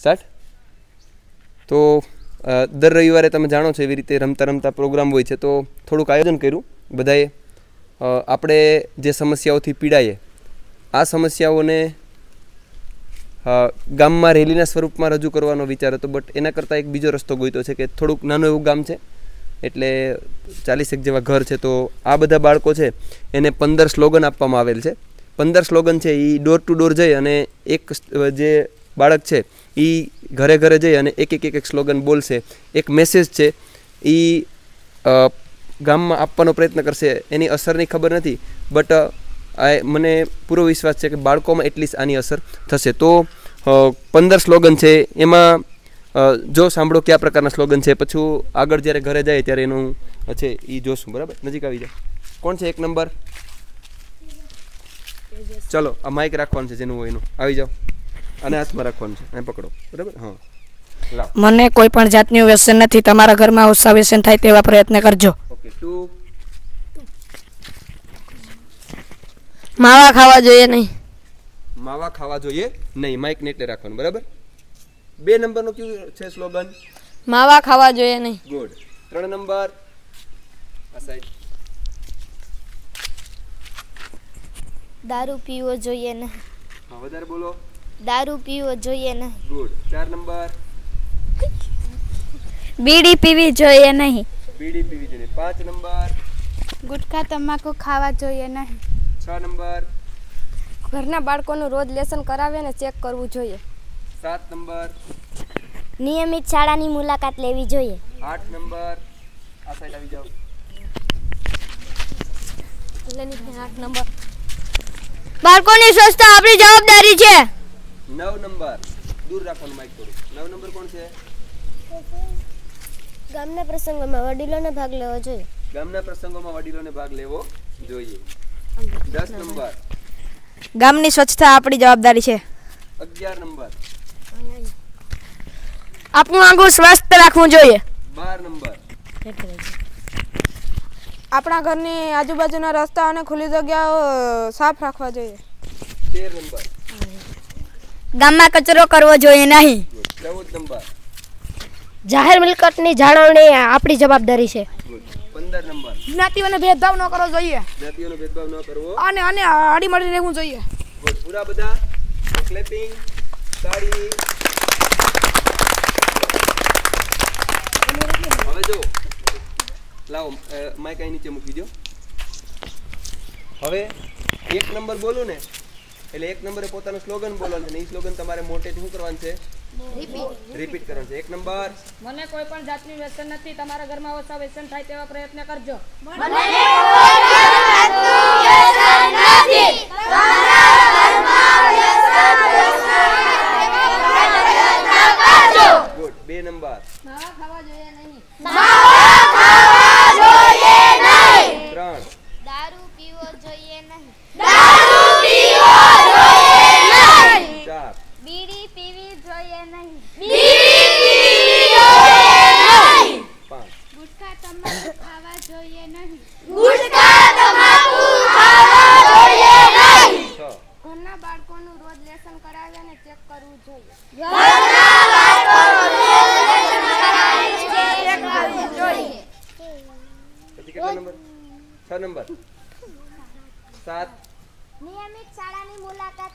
Start તો દર રવિવારે તમે જાણો છો એવી રીતે રમતા રમતા પ્રોગ્રામ હોય છે, તો થોડુંક આયોજન કર્યું બધાએ. આપણે જે સમસ્યાઓથી પીડાઈએ, આ સમસ્યાઓને ગામમાં રેલીના સ્વરૂપમાં રજૂ કરવાનો વિચાર હતો, બટ એના કરતાં એક બીજો રસ્તો ગોઈતો છે કે થોડુંક નાનું એવું ગામ છે, એટલે ચાલીસેક જેવા ઘર છે, તો આ બધા બાળકો છે, એને પંદર સ્લોગન આપવામાં આવેલ છે. પંદર સ્લોગન છે એ ડોર ટુ ડોર જઈ અને એક જે બાળક છે એ ઘરે ઘરે જઈ અને એક એક એક એક સ્લોગન બોલશે. એક મેસેજ છે એ ગામમાં આપવાનો પ્રયત્ન કરશે. એની અસરની ખબર નથી બટ આ મને પૂરો વિશ્વાસ છે કે બાળકોમાં એટલીસ્ટ આની અસર થશે. તો પંદર સ્લોગન છે એમાં જો સાંભળો કયા પ્રકારના સ્લોગન છે. પછી આગળ જ્યારે ઘરે જાય ત્યારે એનું છે એ જોશું. બરાબર? નજીક આવી જાય કોણ છે એક નંબર? ચલો આ માઇક રાખવાનું છે જેનું હોય એનું. આવી જાઓ. અને હાથમાં રાખવાનું છે. અહીં પકડો. બરાબર? હા. મને કોઈ પણ જાતનું વ્યસન નથી. તમારા ઘરમાં ઓછા વ્યસન થાય તેવા પ્રયત્ન કરજો. Okay two. માવા ખાવા જોઈએ નહીં. માવા ખાવા જોઈએ નહીં. માઇક ને એટલે રાખવાનું. બરાબર? બે નંબરનું કયું છે સ્લોગન? માવા ખાવા જોઈએ નહીં. ગુડ. ત્રણ નંબર. આ સાઈડ દારૂ પીવો જોઈએ નહીં. વધારે બોલો. દારૂ પીવો જોઈએ નહીં. ગુડ. ચાર નંબર. બીડી પીવી જોઈએ નહીં. બીડી પીવી જોઈએ. પાંચ નંબર. ગુટખા તમાકુ ખાવા જોઈએ નહીં. છ નંબર. ઘરના બાળકોનું રોજ લેસન કરાવે ને ચેક કરવું જોઈએ. સાત નંબર. નિયમિત શાળાની મુલાકાત લેવી જોઈએ. આઠ નંબર. આ સાઈડ આવી જાઓ. આઠ નંબર. બાળકોની સ્વચ્છતા આપણી જવાબદારી છે. નવ નંબર. દૂર રાખવાનું માઇક થોડું નવ નંબર કોણ છે? ગામના પ્રસંગોમાં વડીલોને ભાગ લેવો જોઈએ. ગામના પ્રસંગોમાં વડીલોને ભાગ લેવો જોઈએ. દસ નંબર. ગામની સ્વચ્છતા આપણી જવાબદારી છે. અગિયાર નંબર. આપણું આંગું સ્વસ્થ રાખવું જોઈએ. બાર નંબર. આપણા ઘરની આજુબાજુના રસ્તા અને ખુલ્લી જગ્યાઓ સાફ રાખવા જોઈએ. તેર નંબર. ગામમાં કચરો કરવો જોઈએ નહીં. જાહેર મિલકતની જાળવણી આપણી જવાબદારી છે. પંદર નંબર. જ્ઞાતિઓને ભેદભાવ ન કરવો જોઈએ. જ્ઞાતિઓનો ભેદભાવ ન કરવો. અને અને આડીમળી રહેવું જોઈએ. પૂરા બધા. ક્લેપિંગ તાળી હવે જો લાવો માઇક અહીં નીચે મૂકી દો હવે એક નંબર બોલું ને એટલે એક નંબરે પોતાનું સ્લોગન બોલવાનું છે ને એ સ્લોગન તમારે મોટેથી શું કરવાનું છે? રિપીટ કરવાનું છે. એક નંબર. મને કોઈ પણ જાતનું વ્યસન નથી. તમારા ઘરમાં ઓછા વ્યસન થાય તેવા પ્રયત્ન કરજો. ગુડ બે નંબર ત્રણ દારૂ પીવો જોઈએ નહીં ચાર બીડી પીવી જોઈએ નહીં પાંચ ગુટખા તમાકુ ખાવા જોઈએ નહીં છ ઘરના બાળકોનું રોજ લેસન કરાવી અને ચેક કરવું જોઈએ પછી કેટલા નંબર છ નંબર સાત નિયમિત શાળાની મુલાકાત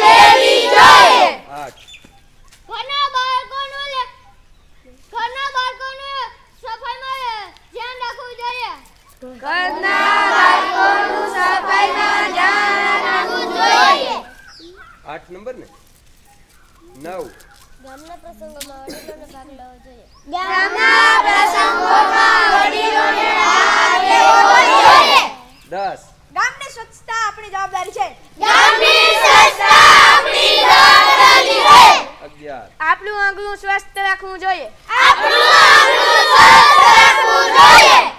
લેવી જોઈએ આઠ ઘરના બાળકોનું લે ઘરના બાળકોનું સફાઈમાં ધ્યાન રાખવું જોઈએ આઠ નંબર ને નવ ગામના પ્રસંગોમાં વડીલોનો ભાગ લેવો જોઈએ દસ ગામની સ્વચ્છતા આપણી જવાબદારી છે અગિયાર આપણું આંગણું સ્વસ્થ રાખવું જોઈએ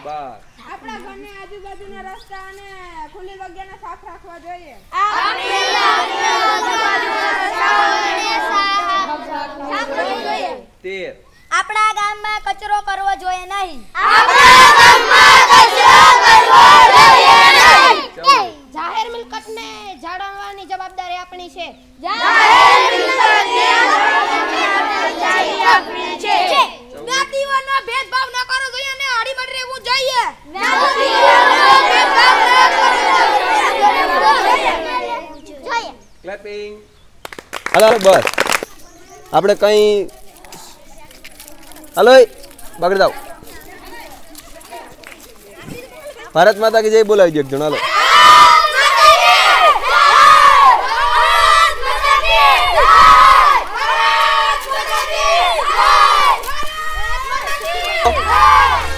બાર આપણા ઘરની આજુબાજુના રસ્તા અને ખુલ્લી જગ્યાને સાફ રાખવા જોઈએ તેર આપણા ગામમાં કચરો કરવો જોઈએ નહીં. જાહેર મિલકતને જાળવવાની જવાબદારી આપણી છે. જ્ઞાતિઓનો ભેદભાવ ન કરવો જોઈએ અને હળીમળી રહેવું જોઈએ. ક્લેપિંગ હાલો હાલો, બસ. આપણે કંઈ હાલો પકડી દઉં ભારત માતા કે જય બોલાવી દો એક જણ, હાલો.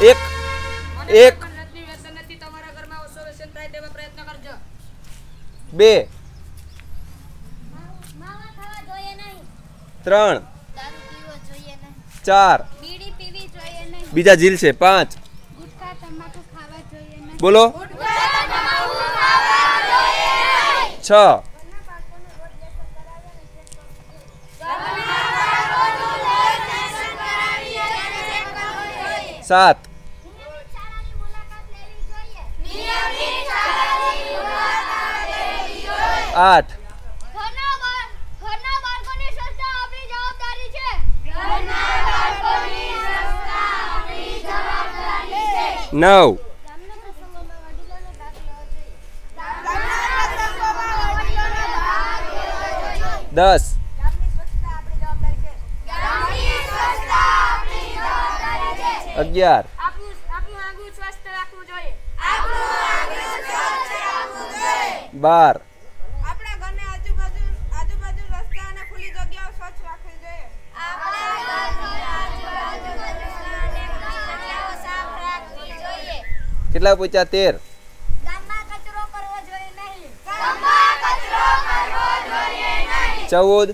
એક એક, બે, ત્રણ, ચાર બીડી પીવી જોઈએ નહીં બીજા જીલ છે પાંચ. બોલો. છ. સાત. આઠ ઘરના બાળ- ઘરના બાળકોની સ્વચ્છતા આપણી જવાબદારી છે નવ દસ અગિયાર બાર આપણા ઘરની આજુબાજુ આજુબાજુ રસ્તા અને ખુલ્લી જગ્યાઓ સ્વચ્છ રાખવી જોઈએ કેટલા પૂછ્યા તેર ગામમાં કચરો કરવો જોઈએ નહીં ચૌદ જાહેર મિલકતની જાળવણી આપણી જવાબદારી છે પંદર જ્ઞાતિઓનો ભેદભાવ ન કરવો જોઈએ પૂછ્યા તેર ચૌદ.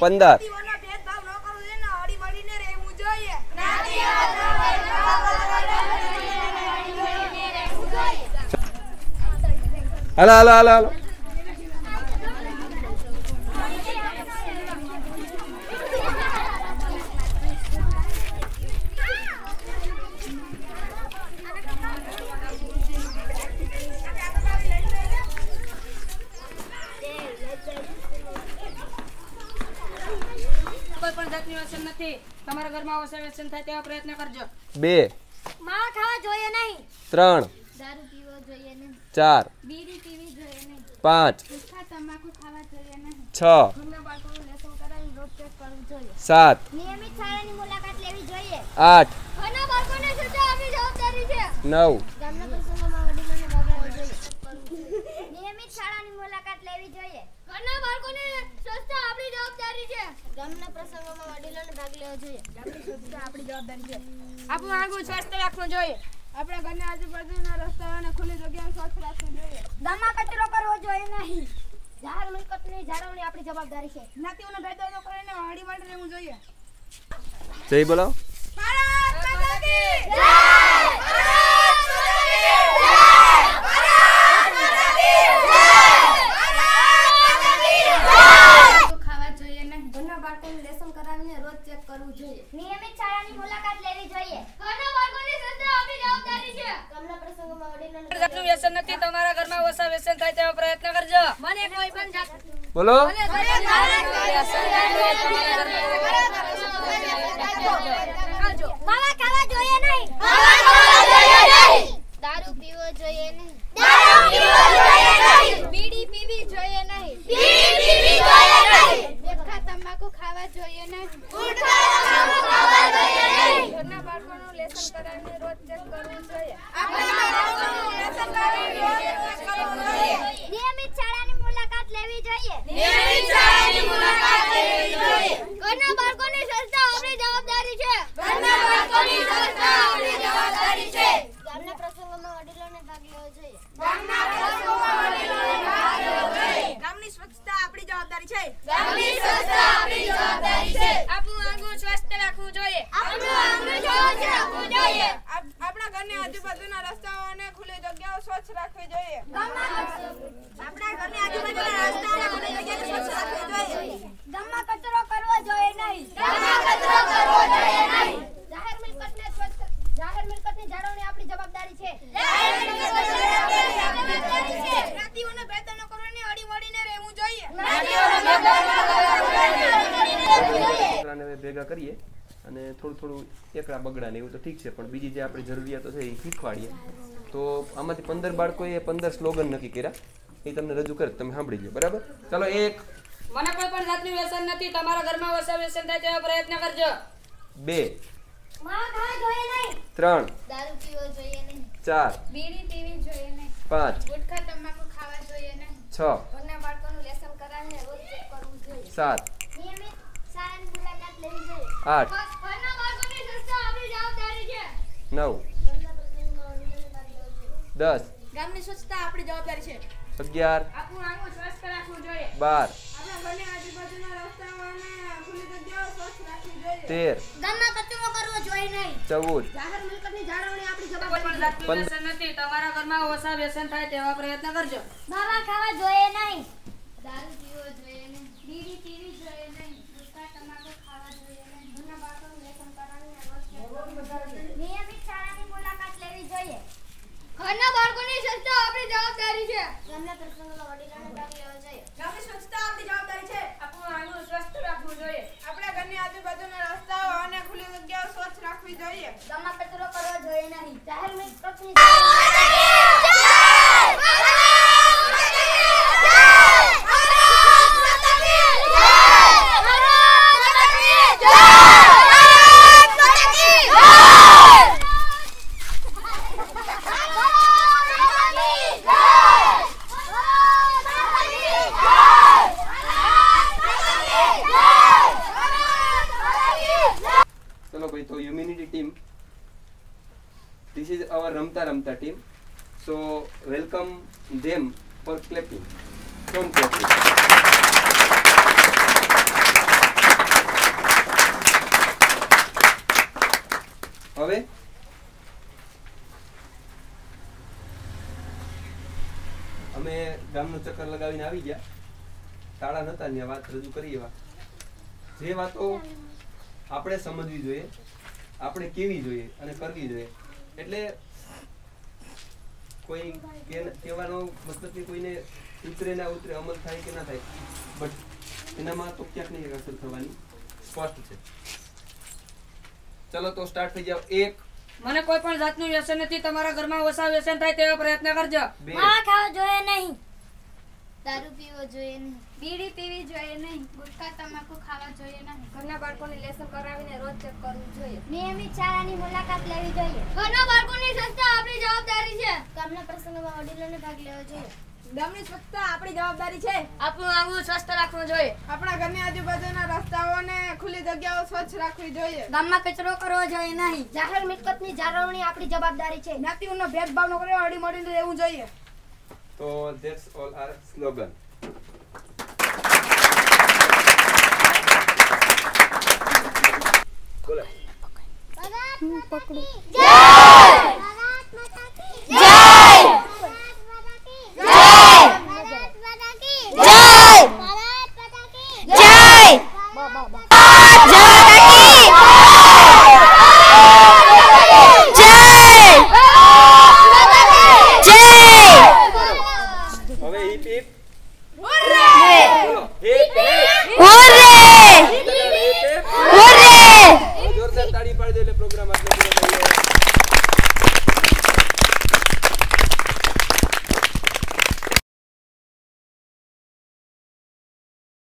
પંદર. હાલો હાલો હાલો હાલો. વ્યસન નથી. તમારા ઘરમાં ઓછા વ્યસન થાય તેવા પ્રયત્ન કરજો. બે. માવા ખાવા જોઈએ નહીં. ત્રણ. દારૂ પીવો જોઈએ નહીં. ચાર. બીડી પીવી જોઈએ નહીં. પાંચ. ગુટખા તમાકુ ખાવા જોઈએ નહીં. છ. ઘરના બાળકોનું લેસન કરાવી રોજ ચેક કરવું જોઈએ. સાત. નિયમિત શાળાની મુલાકાત લેવી જોઈએ. આઠ. ઘરના બાળકોને જવાબદારી છે. નવ ગામના પ્રસંગોમાં વડીલોને ભાગ લેવો જોઈએ નિયમિત શાળાની મુલાકાત લેવી જોઈએ ઘરના બાળકોને સ્વચ્છતા આપણી જવાબદારી છે ગામના પ્રસંગોમાં વડીલોને ભાગ લેવો જોઈએ. ગામની સ્વચ્છતા આપણી જવાબદારી છે. આપણું આંગણું સ્વસ્થ રાખવું જોઈએ. આપણા ઘરની આજુબાજુના રસ્તાઓ અને ખુલ્લી જગ્યાઓ સ્વચ્છ રાખવું જોઈએ. ગામમાં કચરો કરવો જોઈએ નહીં. જાહેર મિલકતની જાળવણી આપણી જવાબદારી છે. જ્ઞાતિઓનો ભેદભાવ ન કરીને હળીમળી રહેવું જોઈએ. જય બોલો. ભારત માતા કી ખાવા જોઈએ નહીં ઘરના બાળકોને લેસન કરાવીને રોજ ચેક કરવું જોઈએ નિયમિત શાળાની મુલાકાત લેવી જોઈએ ઘરના બાળકોની સ્વચ્છતા આપણી જવાબદારી છે ગામના પ્રસંગોમાં વડીલોને જાતનું તમારા ઘરમાં ઓછા વ્યસન થાય તેવા પ્રયત્ન કરજો. મને કોઈ પણ જાત બોલો માવા ખાવા જોઈએ નહીં દારૂ પીવો જોઈએ નહીં બીડી પીવી જોઈએ નહીં ગુટખા તમાકુ ખાવા જોઈએ નહીં ઘરના બાળકોનું લેસન કરાવીને રોજ ચેક કરવું જોઈએ નિયમિત શાળાની મુલાકાત લેવી જોઈએ ઘરના બાળકોની સ્વચ્છતા આપણી જવાબદારી છે ગામના પ્રસંગોમાં વડીલોને ભાગ લેવો જોઈએ. ગામની સ્વચ્છતા આપણી જવાબદારી છે. આપણું આંગણું સ્વસ્થ રાખવું જોઈએ. આપ- આપણા ઘરની આજુબાજુના રસ્તાઓ અને ખુલ્લી જગ્યાઓ સ્વચ્છ રાખવી જોઈએ. આપણા ઘરની આજુબાજુના રસ્તાઓ અને ખુલ્લી જગ્યાઓ સ્વચ્છ રાખવી જોઈએ. ગામમાં કચરો કરવો જોઈએ નહીં. ગામમાં કચરો કરવો જોઈએ મિલકતની મિલકતની જાળવણી આપણી જવાબદારી છે જ્ઞાતિઓને ભેદ ન કરવાની હળી મળીને રહેવું જોઈએ છોકરાને હવે ભેગા કરીએ અને થોડું થોડું એકડા બગડા ને એવું તો ઠીક છે પણ બીજી જે આપણી જરૂરિયાતો છે એ શીખવાડીએ. તો આમાંથી પંદર બાળકોએ પંદર સ્લોગન નક્કી કર્યા. એ તમને રજૂ કરે તમે સાંભળી લો બરાબર? ચાલો એક. મને કોઈ પણ જાતનું વ્યસન નથી તમારા ઘરમાં વસા વ્યસન થાય તેવા પ્રયત્ન કરજો. બે. ત્રણ. દારૂ પીવો જોઈએ નહીં. ચાર બીડી પીવી જોઈએ નહીં. પાંચ ગુટખા તમાકુ ખાવા જોઈએ નહીં. છ ઘરના બાળકોનું લેસન કરાવીને રોજ ચેક કરવું જોઈએ. સાત નિયમિત શાળાની મુલાકાત લેવી જોઈએ. આઠ ઘરના બાળકોની સુરક્ષા આપણી જવાબદારી છે. નવ દસ ગામની સ્વચ્છતા આપણી જવાબદારી છે. અગિયાર આપણું આંગણું સ્વસ્થ રાખવું જોઈએ. બાર આપણા ઘરની આજુબાજુના રસ્તાઓ તેર ગામમાં કચરો કરવો જોઈએ નહીં. ચૌદ જાહેર મિલકતની જાળવણી આપણી જવાબદારી પણ જાતનું નથી. તમારા ઘરમાં ઓછા વ્યસન થાય તેવા પ્રયત્ન કરજો. માવા ખાવા જોઈએ નહીં. દારૂ પીવો જોઈએ નહીં. બીડી પીવી જોઈએ નહીં. ગુટખા તમાકુ ખાવા જોઈએ નહીં. ઘરના બાળકોનું લેસન કરાવીને રોજ check કરવું જોઈએ. નિયમિત શાળાની મુલાકાત લેવી જોઈએ ઘરના બાળકોની સ્વચ્છતા આપણી જવાબદારી છે. ઘરના પ્રસંગોમાં વડીલોને ભાગ લેવો જોઈએ. ગામની સ્વચ્છતા આપણી જવાબદારી છે. આપણું આંગણું સ્વસ્થ રાખવું જોઈએ. આપણા ઘરની આજુબાજુના રસ્તાઓ અને ખુલ્લી જગ્યાઓ સ્વચ્છ રાખવી જોઈએ. ગામમાં કચરો કરવો જોઈએ નહીં. જાહેર ચલો ભાઈ તો humanity team this is our રમતા રમતા team so welcome them for clapping from clapping હવે? અમે ગામનો ચક્કર લગાવીને આવી ગયા. તાળા નતા ત્યાં વાત રજૂ કરી એવા. જે વાતો આપણે સમજવી જોઈએ આપણે કેવી જોઈએ અને કરવી જોઈએ. એટલે કોઈ કહેવાનો મતલબ કે કોઈને ઉતરે ના ઉતરે અમલ થાય કે ના થાય બટ એનામાં તો ક્યાંક નહીં ક્યાંક અસર થવાની સ્પષ્ટ છે. ચલો તો સ્ટાર્ટ થઈ જાવ એક. મને કોઈ પણ જાતનું વ્યસન નથી તમારા ઘરમાં વસાવ વ્યસન થાય તેવા પ્રયત્ન કરજો. બે. ખાવા જોઈએ નહીં. દારૂ પીવો જોઈએ નહીં. બીડી પીવી જોઈએ નહીં. ગુટખા તમાકુ ખાવા જોઈએ નહીં. ઘરના બાળકોને લેસન કરાવીને રોજ ચેક કરવું જોઈએ. નિયમિત શાળાની મુલાકાત લેવી જોઈએ. ઘરના બાળકોની સ્વચ્છતા આપણી જવાબદારી છે. ગામના પ્રસંગોમાં વડીલોને ભાગ લેવો જોઈએ. ગામની સ્વચ્છતા આપણી જવાબદારી છે. આપણું આંગણું સ્વસ્થ રાખવું જોઈએ. આપણા ઘરની આજુબાજુના રસ્તાઓને ખુલ્લી જગ્યાઓ સ્વચ્છ રાખવી જોઈએ. ગામમાં કચરો કરવો જોઈએ નહીં. જાહેર મિલકતની જાળવણી આપણી જવાબદારી છે. જ્ઞાતિઓનો ભેદભાવ ન અડી મળીને રહેવું જોઈએ. Så det all er slogan. Cool. Jai!